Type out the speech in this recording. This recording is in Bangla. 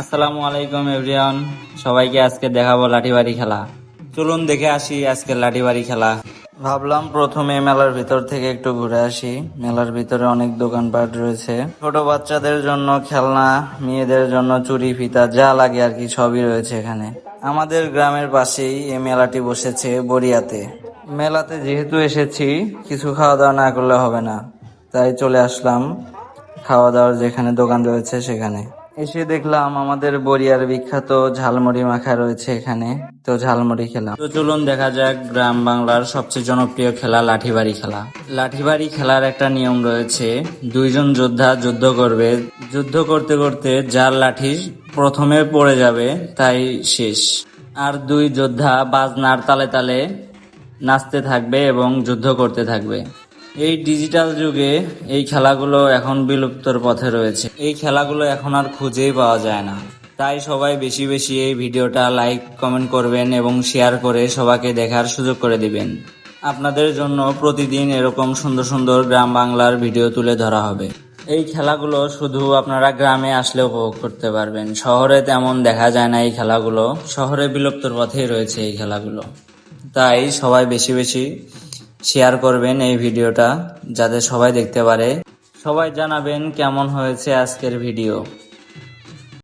আসসালামু আলাইকুম, এভরিওয়ান। সবাইকে আজকে দেখাবো লাঠিবাড়ি খেলা। চলুন দেখে আসি আজকে লাঠিবাড়ি খেলা। ভাবলাম প্রথমে মেলার ভিতর থেকে একটু ঘুরে আসি। মেলার ভিতরে অনেক দোকানপাট রয়েছে। ছোট বাচ্চাদের জন্য খেলনা, মেয়েদের জন্য চুরি ফিতা, যা লাগে আর কি সবই রয়েছে এখানে। আমাদের গ্রামের পাশেই এই মেলাটি বসেছে বরিয়াতে মেলাতে যেহেতু এসেছি, কিছু খাওয়া দাওয়া না করলে হবে না। তাই চলে আসলাম। খাওয়া দাওয়ার যেখানে দোকান রয়েছে সেখানে। এসে দেখলাম আমাদের বরিয়ার বিখ্যাত ঝালমুড়ি মাখা রয়েছে এখানে। তো ঝালমুড়ি খেলাম। তো চলুন দেখা যাক গ্রাম বাংলার সবচেয়ে জনপ্রিয় খেলা, লাঠিবাড়ি খেলা। লাঠিবাড়ি খেলার একটা নিয়ম রয়েছে, দুইজন যোদ্ধা যুদ্ধ করবে। যুদ্ধ করতে করতে যার লাঠি প্রথমে পড়ে যাবে, তাই শেষ। আর দুই যোদ্ধা বাজনার তালে তালে নাচতে থাকবে এবং যুদ্ধ করতে থাকবে। এই ডিজিটাল যুগে এই খেলাগুলো এখন বিলুপ্তর পথে রয়েছে। এই খেলাগুলো এখন আর খুঁজেই পাওয়া যায় না। তাই সবাই বেশি বেশি এই ভিডিওটা লাইক কমেন্ট করবেন এবং শেয়ার করে সবাইকে দেখার সুযোগ করে দিবেন। আপনাদের জন্য প্রতিদিন এরকম সুন্দর সুন্দর গ্রাম বাংলার ভিডিও তুলে ধরা হবে। এই খেলাগুলো শুধু আপনারা গ্রামে আসলে উপভোগ করতে পারবেন। শহরে তেমন দেখা যায় না এই খেলাগুলো। শহরে বিলুপ্তর পথেই রয়েছে এই খেলাগুলো। তাই সবাই বেশি বেশি শেয়ার করবেন এই ভিডিওটা যাতে সবাই দেখতে পারে। সবাই জানাবেন কেমন হয়েছে আজকের ভিডিও।